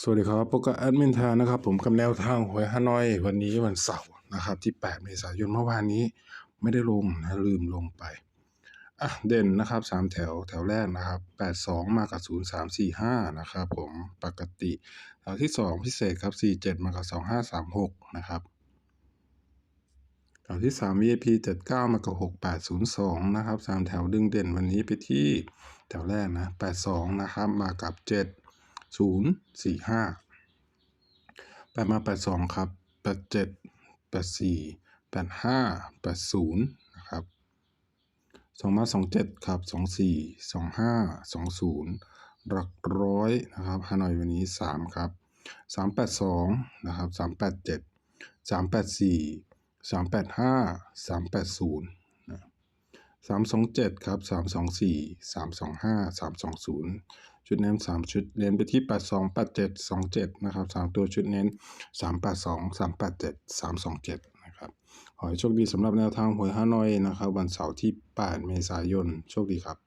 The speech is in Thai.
สวัสดีครับพบกับแอดมินทนนะครับ ผมกับแนวทางหวยฮานอย วันนี้วันเสาร์นะครับ ที่ 8 เมษายนเมื่อวานนี้ ไม่ได้ลงนะลืมลงไปอะเด่นนะครับ 3 แถวแถวแรกนะครับ 82 มากับ 0345 นะครับผมปกติ แถวที่ 2 พิเศษครับ 47 มากับ 2536 นะครับแถวที่ 3 VIP 79 มากับ 6802 นะครับ 3 แถวดึงเด่นวันนี้ไปที่แถวแรกนะ 82 นะครับ มากับ 7 ศูนย์สี่ห้าแปดมาแปดสองครับแปดเจ็ดแปดสี่แปดห้าแปดศูนย์นะครับสองมาสองเจ็ดครับสองสี่สองห้าสองศูนย์หลักร้อยนะครับฮานอยวันนี้สามครับสามแปดสองนะครับสามแปดเจ็ดสามแปดสี่สามแปดห้าสามแปดศูนย์ สามสองเจ็ดครับสามสองสี่สามสองห้าสามสองศูนย์ชุดเน้นสามชุดเน้นไปที่แปดสองแปดเจ็ดสองเจ็ดนะครับสามตัวชุดเน้นสามแปดสองสามแปดเจ็ดสามสองเจ็ดนะครับ ขอให้โชคดีสำหรับแนวทางหวยฮานอยนะครับ วันเสาร์ที่แปดเมษายน โชคดีครับ